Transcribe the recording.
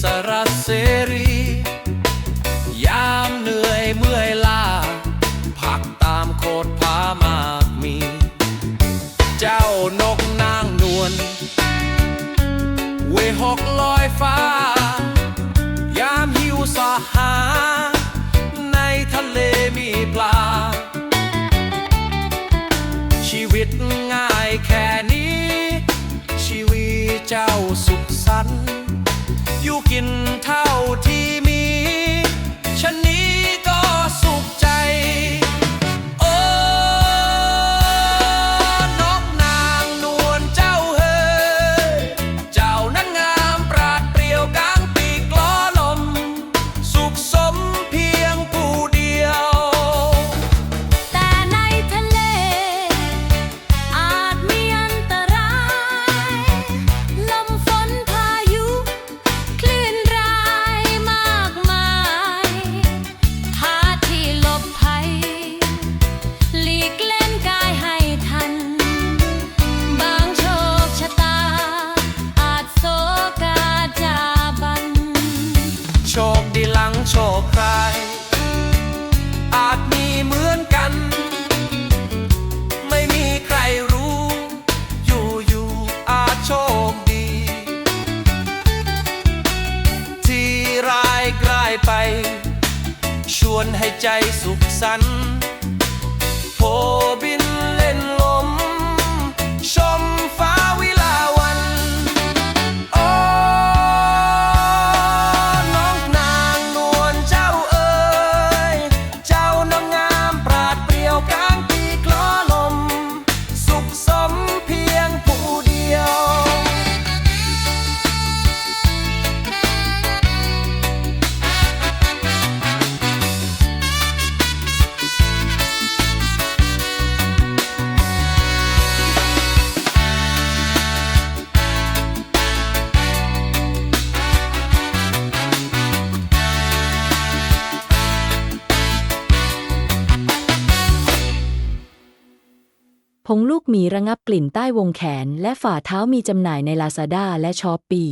สระเสรี ยามเหนื่อยเมื่อยล้าพักตามโคดผามากมี เจ้านกนางนวลเวหกลอยฟ้า ยามหิวสาหา ในทะเลมีปลา ชีวิตง่ายแค่นี้ ชีวิตเจ้าสุขสันต์ กินเท่า ดีหลังโชคใคร อาจมีเหมือนกัน ไม่มีใครรู้ อยู่อยู่อาจโชคดี ที่ร้ายกลายไป ชวนให้ใจสุขสันต์โผบินเล่นล ผงลูกหมีระงับกลิ่นใต้วงแขน และฝ่าเท้ามีจำหน่ายในลาซาด้าและช้อปปี้